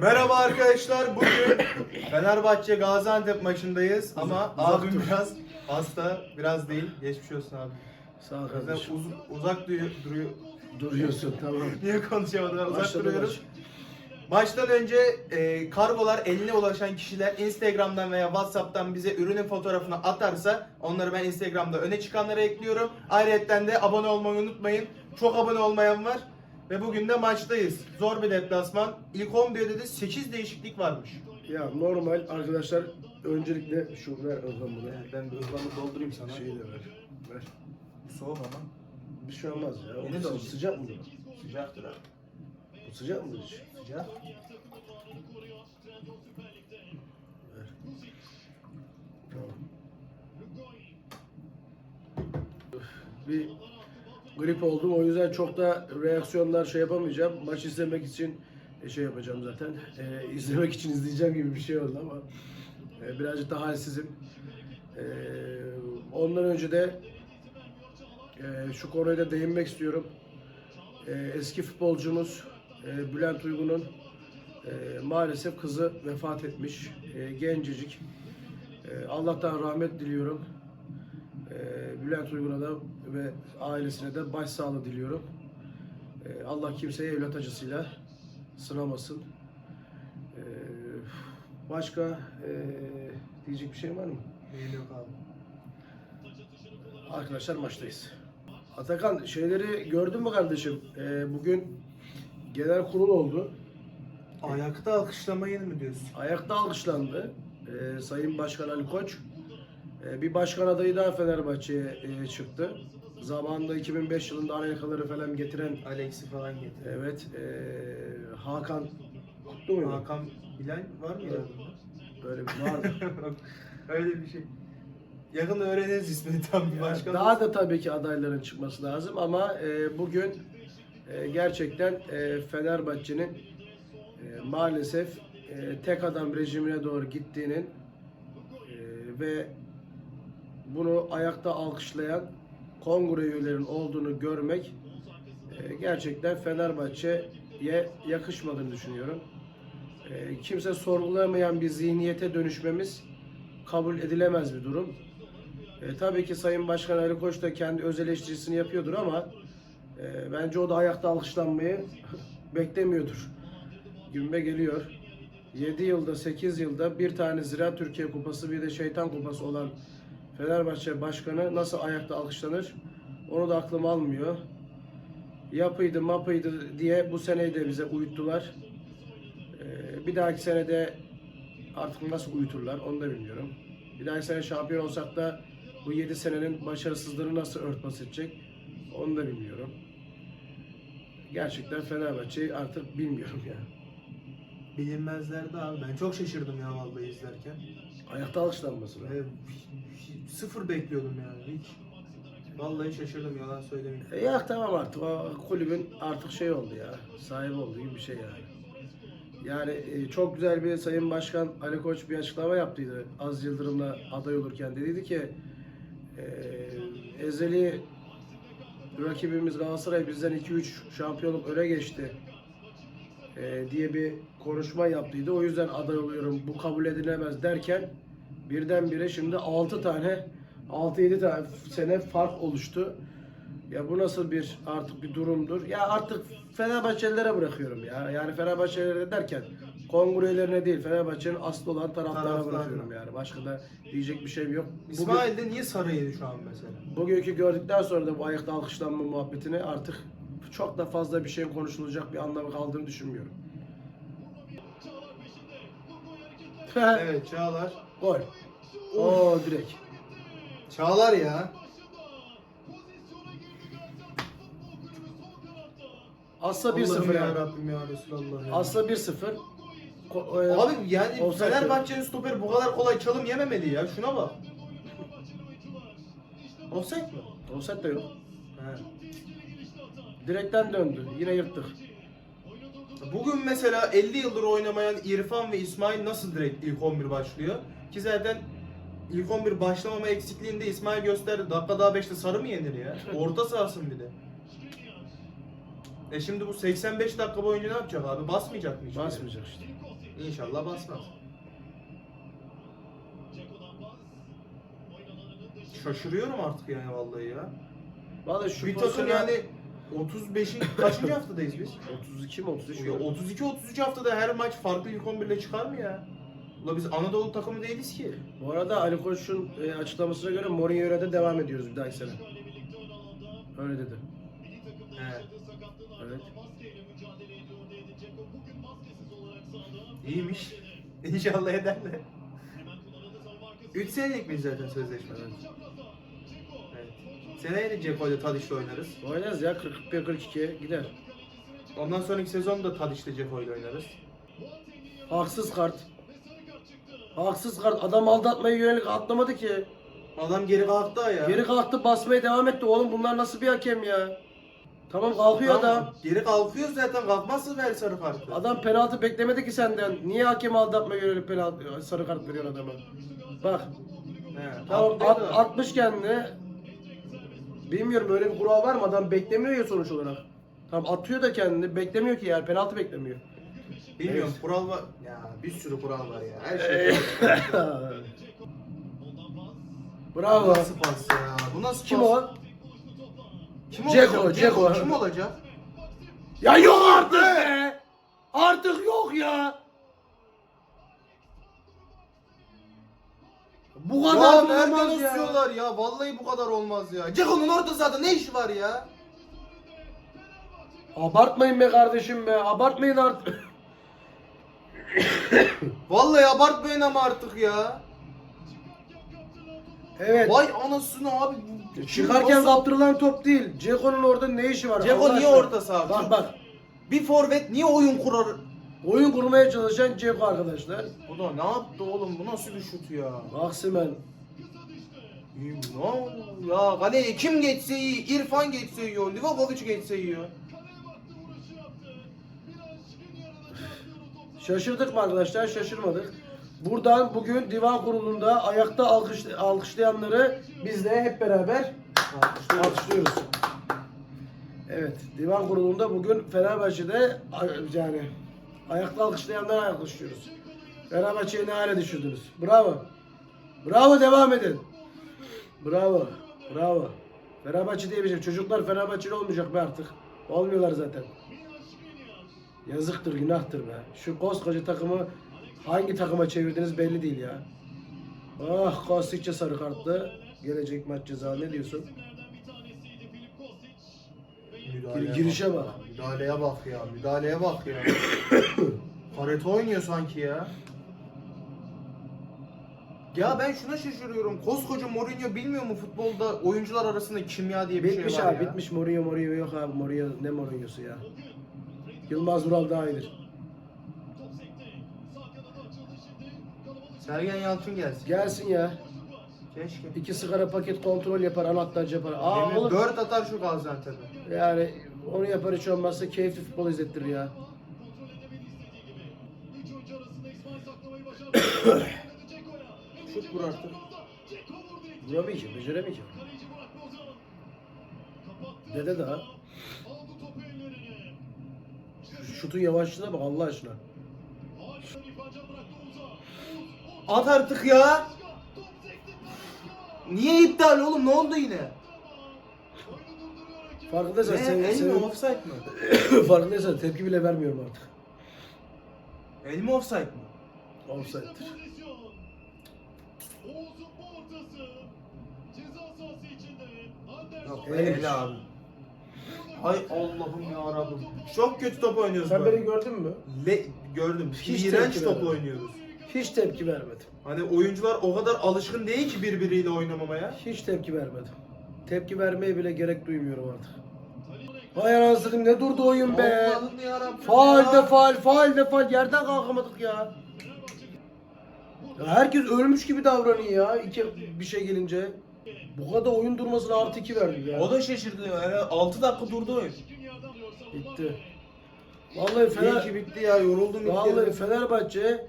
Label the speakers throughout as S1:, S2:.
S1: Merhaba arkadaşlar. Bugün Fenerbahçe Gaziantep maçındayız ama abim biraz hasta, biraz değil. Geçmiş olsun abi.
S2: Sağ ol kardeşim.
S1: uz- uzak duruyor, duruyor.
S2: Duruyorsun tamam.
S1: Niye konuşamadılar? Uzak
S2: Başladı
S1: duruyoruz.
S2: maç.
S1: Maçtan önce e, kargolar eline ulaşan kişiler Instagram'dan veya WhatsApp'tan bize ürünün fotoğrafını atarsa onları ben Instagram'da öne çıkanlara ekliyorum. Ayrıca de abone olmayı unutmayın. Çok abone olmayan var. Ve bugün de maçtayız. Zor bir deplasman. İlk 11'de de 8 değişiklik varmış.
S2: Ya normal arkadaşlar öncelikle şu ver Özlem bunu.
S1: Ben bir ıhlamur doldurayım sana.
S2: Şeyi de ver. Ver.
S1: Soğuk ama.
S2: Bir şey olmaz ya.
S1: Yine
S2: O da
S1: sıcak.
S2: sıcak mı?
S1: Sıcaktır abi.
S2: Bu sıcak mı hiç?
S1: Sıcak.
S2: Ver. Tamam. Bir grip oldum o yüzden çok da reaksiyonlar şey yapamayacağım. Maç izlemek için e, şey yapacağım zaten. E, izlemek için izleyeceğim gibi bir şey oldu ama e, birazcık da halsizim. E, ondan önce de e, şu konuya da değinmek istiyorum. E, eski futbolcumuz e, Bülent Uygun'un e, maalesef kızı vefat etmiş. E, gencecik. E, Allah'tan rahmet diliyorum. E, Bülent Uygun'a da ve ailesine de başsağlığı diliyorum. E, Allah kimseyi evlat acısıyla sınamasın. E, başka e, diyecek bir şey var mı?
S1: Yok abi.
S2: Arkadaşlar maçtayız. Atakan şeyleri gördün mü kardeşim? Bugün genel kurul oldu.
S1: Ayakta alkışlamayın mı diyorsun?
S2: Ayakta alkışlandı. Ee, Sayın Başkan Ali Koç. Ee, bir başkan adayı daha Fenerbahçe'ye çıktı. Zamanında 2005 yılında Amerikaları falan getiren
S1: Alex'i falan getir.
S2: evet e, Hakan Kutlu muydu?
S1: Hakan Bilal var mı
S2: Evet. Böyle bir vardı.
S1: Öyle bir şey. Yakında öğreniriz ismini tam bir
S2: Yani
S1: başkan.
S2: daha da tabii ki adayların çıkması lazım ama e, bugün e, gerçekten e, Fenerbahçe'nin e, maalesef e, tek adam rejimine doğru gittiğinin e, ve bunu ayakta alkışlayan kongre üyelerinin olduğunu görmek e, gerçekten Fenerbahçe'ye yakışmadığını düşünüyorum. E, kimse sorgulamayan bir zihniyete dönüşmemiz kabul edilemez bir durum. E, tabii ki Sayın Başkan Ali Koç da kendi öz eleştirisini yapıyordur ama e, bence o da ayakta alkışlanmayı beklemiyordur. Gümbe geliyor. 7 yılda 8 yılda bir tane Ziraat Türkiye Kupası bir de Şeytan Kupası olan Fenerbahçe Başkanı nasıl ayakta alkışlanır onu da aklım almıyor. Yapıydı mapıydı diye bu seneyi de bize uyuttular. E, bir dahaki senede artık nasıl uyuturlar onu da bilmiyorum. Bir dahaki sene şampiyon olsak da bu 7 senenin başarısızlığını nasıl örtbas edecek onu da bilmiyorum. Gerçekten Fenerbahçe'yi artık bilmiyorum ya.
S1: Bilinmezlerdi abi. Ben çok şaşırdım ya vallahi izlerken.
S2: Ayakta alkışlanması.
S1: Ve sıfır bekliyordum yani hiç. Vallahi şaşırdım yalan söylemeyeyim.
S2: E ya tamam artık o kulübün artık şey oldu ya. Sahibi oldu gibi bir şey yani. Yani e, çok güzel bir Sayın Başkan Ali Koç bir açıklama yaptıydı. Az Yıldırım'la aday olurken dediydi ki e, ezeli rakibimiz Galatasaray bizden 2-3 şampiyonluk öne geçti e, diye bir konuşma yaptıydı. O yüzden aday oluyorum bu kabul edilemez derken birdenbire şimdi 6 tane 6-7 tane sene fark oluştu. Ya bu nasıl bir artık bir durumdur? Ya artık Fenerbahçelilere bırakıyorum ya. Yani Fenerbahçelilere derken kongrelerine değil Fenerbahçe'nin aslı olan Taraftarına. bırakıyorum yani. Başka da diyecek bir şeyim yok. Bugün,
S1: İsmail de niye sarı yedi şu an mesela?
S2: bugünkü gördükten sonra da bu ayakta alkışlanma muhabbetini artık çok da fazla bir şeyin konuşulacak bir anlamı kaldığını düşünmüyorum.
S1: evet Çağlar.
S2: Gol. Oo direkt.
S1: Çağlar ya.
S2: Asla
S1: Allah'ım
S2: 1-0
S1: ya. Rabbim ya Resulallah ya.
S2: Asla 1-0. Ko- e,
S1: Abi yani
S2: Offside
S1: Fenerbahçe'nin stoperi bu kadar kolay çalım yememeli ya. Şuna bak. Offside mi?
S2: Offside de yok.
S1: He.
S2: Direkten döndü. Yine yırttık.
S1: Bugün mesela 50 yıldır oynamayan İrfan ve İsmail nasıl direkt ilk 11 başlıyor? Ki zaten ilk 11 başlamama eksikliğinde İsmail gösterdi. Dakika daha 5'te sarı mı yenir ya? Orta sahasın bir de. E şimdi bu 85 dakika boyunca ne yapacak abi? Basmayacak mı hiç?
S2: Basmayacak işte.
S1: İnşallah basmaz. Şaşırıyorum artık yani vallahi ya.
S2: Vallahi şu
S1: bir takım
S2: pozisyona-
S1: yani 35'in kaçıncı haftadayız biz?
S2: 32 mi 33
S1: Ya
S2: mu?
S1: 32-33 haftada her maç farklı ilk 11 ile çıkar mı ya? Ula biz Anadolu takımı değiliz ki.
S2: Bu arada Ali Koç'un e, açıklamasına göre Mourinho'ya da devam ediyoruz bir dahaki sene. Öyle dedi.
S1: He.
S2: Evet.
S1: İyiymiş. İnşallah ederler. 3 senelik mi zaten sözleşme? Evet. Seneye de Ceko'yla Tadiş'le oynarız.
S2: Oynarız ya 41-42 gider.
S1: Ondan sonraki sezon da Tadiş'le Ceko'yla oynarız.
S2: Haksız kart. Haksız kart. Adam aldatmaya yönelik atlamadı ki.
S1: Adam geri kalktı ya.
S2: Geri kalktı basmaya devam etti. Oğlum bunlar nasıl bir hakem ya? Tamam kalkıyor
S1: Tamam,
S2: adam.
S1: Geri kalkıyor zaten kalkmazsa ver sarı kartı.
S2: Adam penaltı beklemedi ki senden. Niye hakem aldatmaya yönelik penaltı sarı kart veriyor adama? Bak.
S1: He,
S2: Tamam at, atmış kendini. Bilmiyorum öyle bir kural var mı? Adam beklemiyor ya sonuç olarak. Tamam atıyor da kendini. Beklemiyor ki yani penaltı beklemiyor.
S1: Bilmiyorum
S2: Evet.
S1: kural var. Ya bir sürü kural var ya. Her şey. Bu
S2: Bravo.
S1: nasıl pas ya? Bu nasıl
S2: Kim
S1: pas?
S2: o?
S1: Kim
S2: Dzeko,
S1: olacak?
S2: Dzeko.
S1: Kim olacak?
S2: Ya yok artık be! Artık yok ya! Bu
S1: Ya
S2: kadar
S1: nereden
S2: olmaz ya.
S1: usuyorlar ya? Vallahi bu kadar olmaz ya. Ceko'nun orta sahada ne işi var ya?
S2: Abartmayın be kardeşim be. Abartmayın artık.
S1: Vallahi abartmayın ama artık ya.
S2: Evet.
S1: Vay anasını abi. bu-
S2: Çıkarken
S1: nasıl-
S2: kaptırılan top değil. Ceko'nun orada ne işi var?
S1: Dzeko
S2: Allah
S1: niye
S2: aşkına?
S1: orta saha?
S2: Bak bak.
S1: Bir forvet niye oyun kurar?
S2: Oyun kurmaya çalışan Ceko arkadaşlar.
S1: Bu da ne yaptı oğlum? Bu nasıl bir şut ya?
S2: Maksimen.
S1: Ne ya kaleye kim geçse iyi, İrfan geçse iyi, Livakovic geçse iyi.
S2: Şaşırdık mı arkadaşlar? Şaşırmadık. Buradan bugün divan kurulunda ayakta alkış, alkışlayanları biz de hep beraber alkışlıyoruz. Evet, divan kurulunda bugün Fenerbahçe'de yani ayakta alkışlayanları alkışlıyoruz. Fenerbahçe'yi ne hale düşürdünüz? Bravo. Bravo devam edin. Bravo. Bravo. Fenerbahçe diye bir şey. Çocuklar Fenerbahçeli olmayacak be artık. Olmuyorlar zaten. Yazıktır, günahtır be. Şu koskoca takımı hangi takıma çevirdiniz belli değil ya. Ah Kostic'e sarı kartlı. Gelecek maç ceza ne diyorsun?
S1: Müdahaleye
S2: girişe bak.
S1: Müdahaleye bak ya, müdahaleye bak ya. Karate oynuyor sanki ya. Ya ben şuna şaşırıyorum. Koskoca Mourinho bilmiyor mu futbolda oyuncular arasında kimya diye bir
S2: Bitmiş
S1: şey var
S2: abi
S1: ya.
S2: bitmiş Mourinho Mourinho yok abi Mourinho ne Mourinho'su ya. Yılmaz Vural daha iyidir.
S1: Sergen Yalçın gelsin.
S2: Gelsin ya.
S1: Keşke.
S2: İki sigara paket kontrol yapar anahtarcı yapar. Aa
S1: Yemin-
S2: oğlum
S1: Dört atar şu Gaziantep'e.
S2: yani onu yapar hiç olmazsa keyifli futbol izlettirir ya.
S1: Şut vur artık.
S2: Beceremiyor ki. Dede daha. Şu Şutun yavaşlığına bak Allah aşkına.
S1: At artık ya. Niye iptal oğlum? Ne oldu yine?
S2: Farkındaysan
S1: Ne?
S2: sen,
S1: El mi?
S2: senin-
S1: Offside mı?
S2: farkındaysan tepki bile vermiyorum artık.
S1: El mi offside mı?
S2: Offside'dir.
S1: Yok
S2: El.
S1: el abi. Hay Allah'ım ya Rabbim. Çok kötü top oynuyoruz
S2: Sen
S1: böyle.
S2: beni gördün mü?
S1: Le gördüm.
S2: Hiç
S1: İğrenç
S2: tepki
S1: top
S2: vermedim.
S1: oynuyoruz.
S2: Hiç tepki vermedim.
S1: Hani oyuncular o kadar alışkın değil ki birbiriyle oynamamaya.
S2: Hiç tepki vermedim. Tepki vermeye bile gerek duymuyorum artık. Vay anasını ne durdu oyun be. Faal de faal, faal de faal. Yerden kalkamadık ya. ya. Herkes ölmüş gibi davranıyor ya. İki, bir şey gelince. Bu kadar oyun durmasına artı iki verdik ya.
S1: O da şaşırdı. Yani 6 dakika durdu oyun.
S2: Bitti. Vallahi
S1: İyi
S2: Fener,
S1: ki bitti ya. Yoruldum
S2: vallahi. Fenerbahçe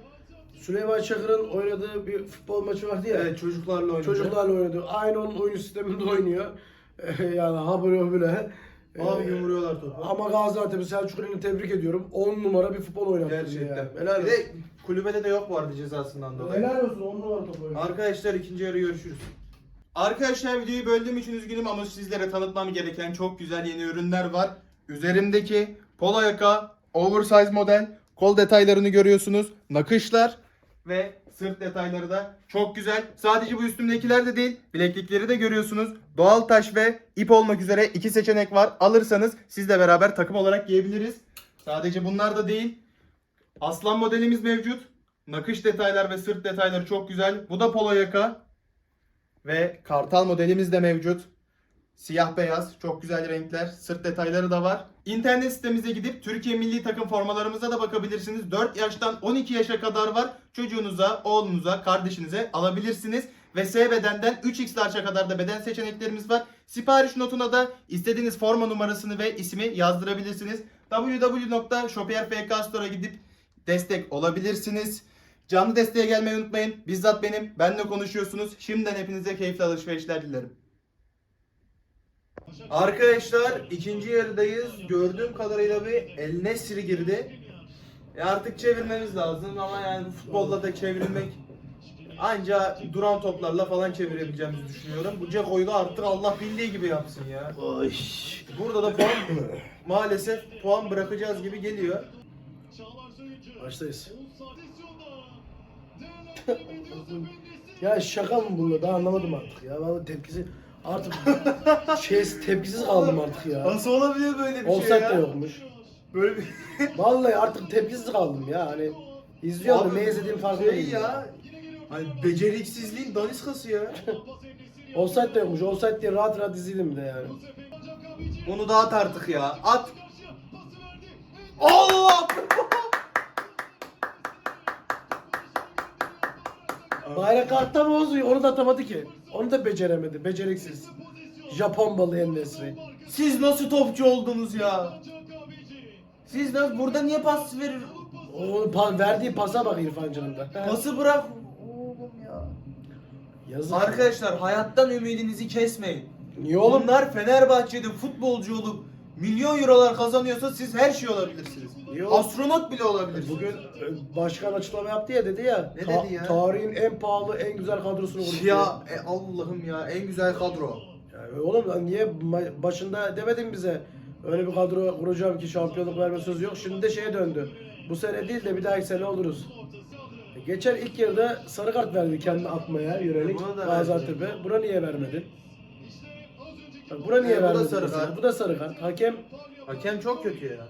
S2: Süleyman Çakır'ın oynadığı bir futbol maçı vardı ya.
S1: Evet çocuklarla oynadı.
S2: Çocuklarla oynadı. Aynı onun oyun sisteminde oynuyor. yani ha böyle böyle.
S1: Abi
S2: Ee,
S1: yumruyorlar topu.
S2: Ama Gaziantep'i Selçuk İnan'ı tebrik ediyorum. 10 numara bir futbol oynattı
S1: Gerçekten.
S2: ya. Helal
S1: Bir
S2: olsun.
S1: de kulübede de yok arada cezasından dolayı.
S2: Helal olsun 10 numara top oynattı.
S1: Arkadaşlar ikinci yarı görüşürüz. Arkadaşlar videoyu böldüğüm için üzgünüm ama sizlere tanıtmam gereken çok güzel yeni ürünler var. Üzerimdeki polo yaka, oversize model, kol detaylarını görüyorsunuz. Nakışlar ve sırt detayları da çok güzel. Sadece bu üstümdekiler de değil, bileklikleri de görüyorsunuz. Doğal taş ve ip olmak üzere iki seçenek var. Alırsanız sizle beraber takım olarak giyebiliriz. Sadece bunlar da değil. Aslan modelimiz mevcut. Nakış detaylar ve sırt detayları çok güzel. Bu da polo yaka. Ve kartal modelimiz de mevcut. Siyah beyaz, çok güzel renkler, sırt detayları da var. İnternet sitemize gidip Türkiye milli takım formalarımıza da bakabilirsiniz. 4 yaştan 12 yaşa kadar var. Çocuğunuza, oğlunuza, kardeşinize alabilirsiniz. Ve S bedenden 3X large'a kadar da beden seçeneklerimiz var. Sipariş notuna da istediğiniz forma numarasını ve ismi yazdırabilirsiniz. www.shopierfk Store'a gidip destek olabilirsiniz. Canlı desteğe gelmeyi unutmayın. Bizzat benim. Benle konuşuyorsunuz. Şimdiden hepinize keyifli alışverişler dilerim. Arkadaşlar ikinci yarıdayız. Gördüğüm kadarıyla bir El Nesri girdi. E artık çevirmemiz lazım ama yani futbolda da çevirmek anca duran toplarla falan çevirebileceğimizi düşünüyorum. Bu Ceko'yu da artık Allah bildiği gibi yapsın ya.
S2: Ay.
S1: Burada da puan maalesef puan bırakacağız gibi geliyor.
S2: Baştayız. ya şaka mı bunlar? Ben anlamadım artık ya. Vallahi tepkisi artık şey tepkisiz kaldım artık ya.
S1: Nasıl olabiliyor böyle bir şey
S2: Offside
S1: ya?
S2: de yokmuş.
S1: Böyle bir
S2: Vallahi artık tepkisiz kaldım ya. Hani izliyorum
S1: Abi,
S2: ne izlediğim farkında
S1: şey
S2: değilim.
S1: ya. Hani beceriksizliğin daniskası ya.
S2: Offside de yokmuş. Offside diye rahat rahat izledim de yani.
S1: Onu da at artık ya. At. Allah!
S2: Bayrak kartta bozuyor. Onu da atamadı ki. Onu da beceremedi. Beceriksiz. Japon balığı endesri.
S1: Siz nasıl topçu oldunuz ya? Siz nasıl burada niye pas verir?
S2: O pa- verdiği pasa bak İrfan Can'ın da.
S1: Pası bırak. Oğlum ya.
S2: Yazık.
S1: Arkadaşlar hayattan ümidinizi kesmeyin.
S2: Niye oğlum?
S1: Bunlar Fenerbahçe'de futbolcu olup milyon eurolar kazanıyorsa siz her şey olabilirsiniz.
S2: Niye?
S1: Astronot bile olabilirsiniz.
S2: Bugün e, başkan açıklama yaptı ya dedi ya.
S1: Ne dedi ya?
S2: Tarihin en pahalı, en güzel kadrosunu kurdu. diye.
S1: ya e, Allah'ım ya en güzel kadro.
S2: Ya oğlum lan niye ma- başında demedin bize? Öyle bir kadro kuracağım ki şampiyonluk verme sözü yok. Şimdi de şeye döndü. Bu sene değil de bir dahaki sene oluruz. E, Geçen ilk yarıda sarı kart verdi kendini atmaya yönelik
S1: Buna da
S2: Gaziantep'e. Buna niye vermedi? Bak buna niye
S1: E, bu da
S2: vermedi?
S1: sarı
S2: mesela?
S1: kart.
S2: Bu da sarı kart. Hakem
S1: Hakem çok kötü ya.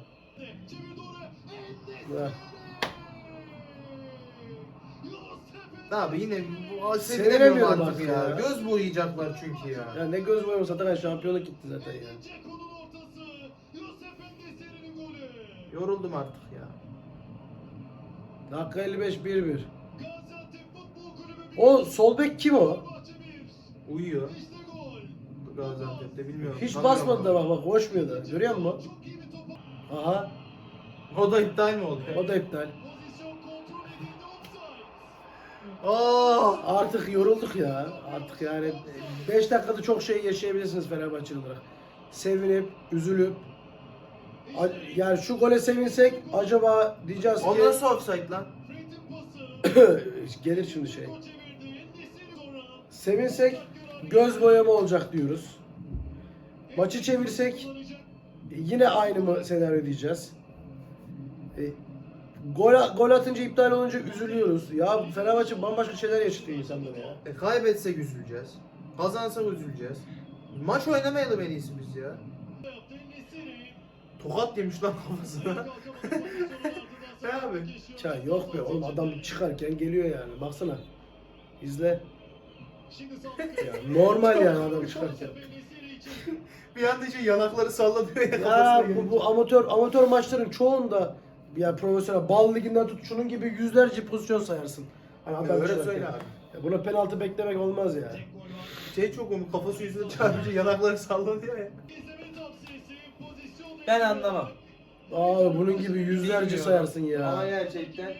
S1: Abi yine bu
S2: Sevinemiyorum
S1: sevinemiyorum artık
S2: artık
S1: ya.
S2: ya.
S1: Göz boyayacaklar çünkü ya.
S2: ya ne göz boyaması zaten şampiyonluk gitti zaten yani.
S1: Yoruldum artık ya.
S2: Dakika 55 1-1. O sol bek kim o?
S1: Uyuyor. Gaziantep'te bilmiyorum.
S2: Hiç basmadı da bak bak koşmuyor da. Görüyor musun? Aha
S1: O da iptal mi oldu?
S2: o da iptal.
S1: Aa!
S2: Artık yorulduk ya. Artık yani 5 dakikada çok şey yaşayabilirsiniz Fenerbahçeli olarak. Sevinip, üzülüp a- yani şu gole sevinsek acaba diyeceğiz
S1: O
S2: ki
S1: nasıl offside lan?
S2: gelir şimdi şey. Sevinsek göz boyama olacak diyoruz. Maçı çevirsek yine aynı mı senaryo diyeceğiz. E, gol, gol atınca iptal olunca üzülüyoruz. Ya Fenerbahçe bambaşka şeyler yaşatıyor insanlara ya.
S1: E, kaybetsek üzüleceğiz. Kazansak üzüleceğiz. Maç oynamayalım en iyisi biz ya. Tokat yemiş lan kafasına. ne abi?
S2: Ya yok be oğlum adam çıkarken geliyor yani. Baksana. İzle. Ya normal yani adam çıkarken.
S1: Bir anda şey yanakları sallanıyor ya
S2: Ya bu, bu amatör amatör maçların çoğunda ya profesyonel bal liginden tut şunun gibi yüzlerce pozisyon sayarsın. Hani
S1: Ya
S2: adam
S1: öyle söyle abi.
S2: Ya buna penaltı beklemek olmaz ya.
S1: Şey çok komik kafası yüzüne çarpınca yanakları sallanıyor ya. Ben anlamam.
S2: Aa bunun gibi yüzlerce
S1: Bilmiyorum.
S2: sayarsın ya.
S1: Ama gerçekten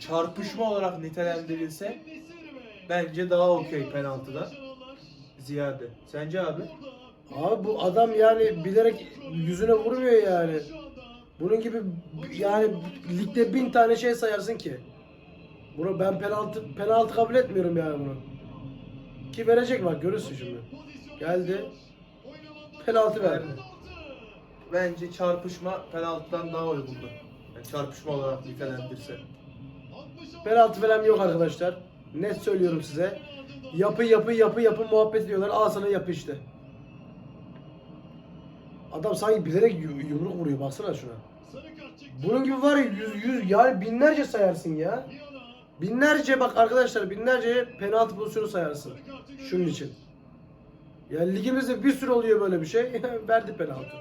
S1: çarpışma olarak nitelendirilse bence daha okey penaltıdan ziyade. Sence abi?
S2: Abi bu adam yani bilerek yüzüne vurmuyor yani. Bunun gibi yani ligde bin tane şey sayarsın ki. Bunu ben penaltı penaltı kabul etmiyorum yani bunu. Ki verecek bak görürsün şimdi. Geldi. Penaltı verdi.
S1: Bence çarpışma penaltıdan daha uygundu. Yani çarpışma olarak nitelendirse.
S2: Penaltı falan yok arkadaşlar. Net söylüyorum size. Yapı yapı yapı yapı muhabbet diyorlar. Al sana yapı işte. Adam sanki bilerek yu- yumruk vuruyor. Baksana şuna. Bunun gibi var ya yüz yüz yani binlerce sayarsın ya. Binlerce bak arkadaşlar binlerce penaltı pozisyonu sayarsın. Şunun için. Ya ligimizde bir sürü oluyor böyle bir şey. Verdi penaltı.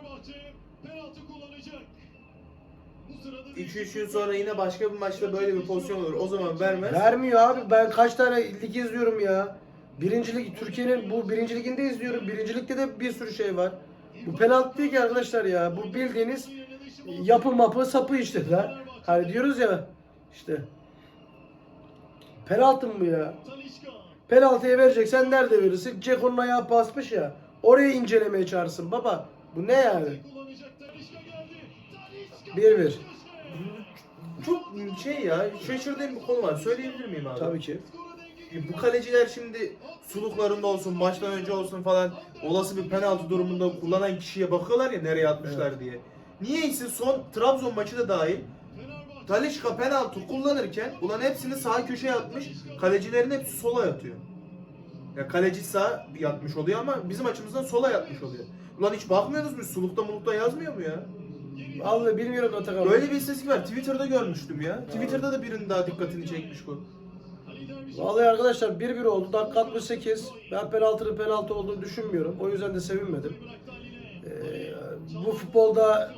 S1: 2-3 gün sonra yine başka bir maçta böyle bir pozisyon olur. O zaman vermez.
S2: Vermiyor abi. Ben kaç tane lig izliyorum ya. Birincilik Türkiye'nin bu birinci liginde izliyorum. Birincilikte de bir sürü şey var. Bu penaltı değil ki arkadaşlar ya. Bu bildiğiniz yapı mapı sapı işte. Hani diyoruz ya işte. Penaltı mı bu ya? Penaltıya vereceksen nerede verirsin? Ceko'nun ayağı basmış ya. Oraya incelemeye çağırsın baba. Bu ne yani? 1-1.
S1: Çok şey ya şaşırdığım bir konu var. Söyleyebilir miyim abi?
S2: Tabii ki.
S1: Bu kaleciler şimdi suluklarında olsun, maçtan önce olsun falan olası bir penaltı durumunda kullanan kişiye bakıyorlar ya nereye atmışlar diye. Niyeyse son Trabzon maçı da dahil Talişka penaltı kullanırken ulan hepsini sağ köşeye atmış. Kalecilerin hepsi sola yatıyor. Ya kaleci sağ yatmış oluyor ama bizim açımızdan sola yatmış oluyor. Ulan hiç bakmıyorsunuz mu? Sulukta mulukta yazmıyor mu ya?
S2: Vallahi bilmiyorum Atakan.
S1: Böyle bir istatistik var. Twitter'da görmüştüm ya. Twitter'da da birinin daha dikkatini çekmiş bu.
S2: Vallahi arkadaşlar 1-1 oldu. Dakika 68. Ben penaltının penaltı olduğunu düşünmüyorum. O yüzden de sevinmedim. Ee, bu futbolda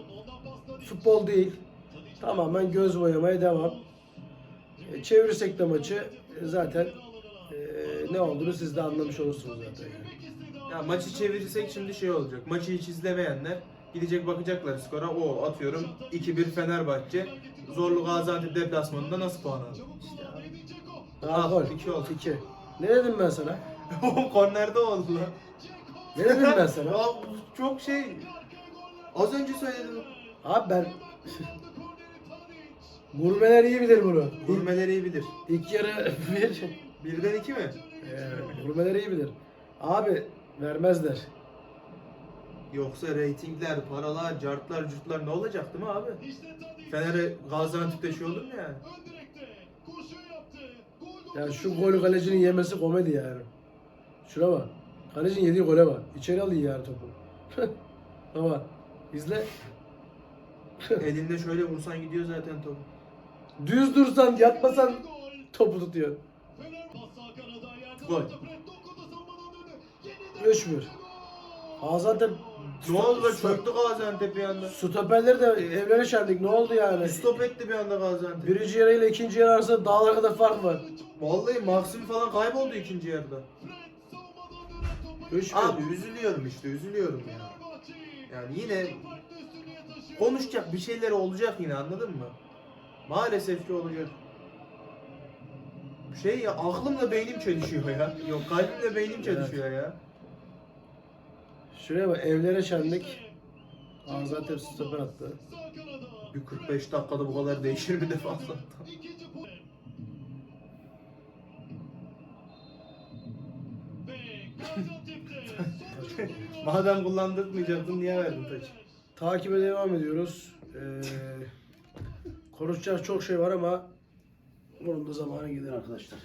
S2: futbol değil. Tamamen göz boyamaya devam. E, çevirirsek de maçı e, zaten e, ne olduğunu siz de anlamış olursunuz zaten.
S1: Ya maçı çevirirsek şimdi şey olacak. Maçı hiç izlemeyenler gidecek bakacaklar skora. O atıyorum 2-1 Fenerbahçe. Zorlu Gaziantep deplasmanında nasıl puan aldı? İşte abi.
S2: Aa,
S1: Ah,
S2: gol.
S1: iki oldu.
S2: 2. Ne dedim ben sana?
S1: Kornerde oldu lan.
S2: Ne dedim ben sana?
S1: Ya çok şey. Az önce söyledim.
S2: Abi ben Gurmeler iyi bilir bunu.
S1: Gurmeleri iyi bilir.
S2: İlk yarı bir.
S1: Birden iki mi?
S2: Ee, Gurmeler iyi bilir. Abi vermezler.
S1: Yoksa reytingler, paralar, cartlar, curtlar ne olacak değil mi abi? Fener'e Gaziantep'te şey olur mu yani?
S2: Ya şu golü kalecinin yemesi komedi yani. Şuna bak. Kalecinin yediği gole bak. İçeri alıyor yani topu. Ama izle.
S1: Elinde şöyle vursan gidiyor zaten top.
S2: Düz dursan yatmasan topu tutuyor.
S1: Gol.
S2: 3-1. Gaziantep
S1: Ne oldu da çöktü Gaziantep bir anda.
S2: Stoperleri de evlere şendik. Ne oldu yani?
S1: Stop etti bir anda Gaziantep.
S2: Birinci yarı ile ikinci yarı arasında dağlar kadar fark var.
S1: Vallahi Maxim falan kayboldu ikinci yarıda.
S2: 3-1.
S1: Abi üzülüyorum işte üzülüyorum ya. Yani yine konuşacak bir şeyler olacak yine anladın mı? Maalesef ki olacak. Şey ya aklımla beynim çelişiyor ya. Yok kalbimle beynim çelişiyor ya.
S2: Şuraya bak evlere şenlik. Gaziantep stoper attı.
S1: Bir 45 dakikada bu kadar değişir mi defansla? Madem kullandırmayacaktın niye verdin taç?
S2: Takibe devam ediyoruz. Ee, konuşacak çok şey var ama bunun da zamanı gider arkadaşlar.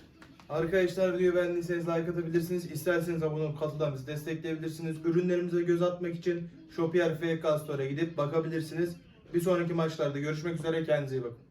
S1: Arkadaşlar videoyu beğendiyseniz like atabilirsiniz. İsterseniz abone olup katıldan bizi destekleyebilirsiniz. Ürünlerimize göz atmak için Shopier FK Store'a gidip bakabilirsiniz. Bir sonraki maçlarda görüşmek üzere. Kendinize iyi bakın.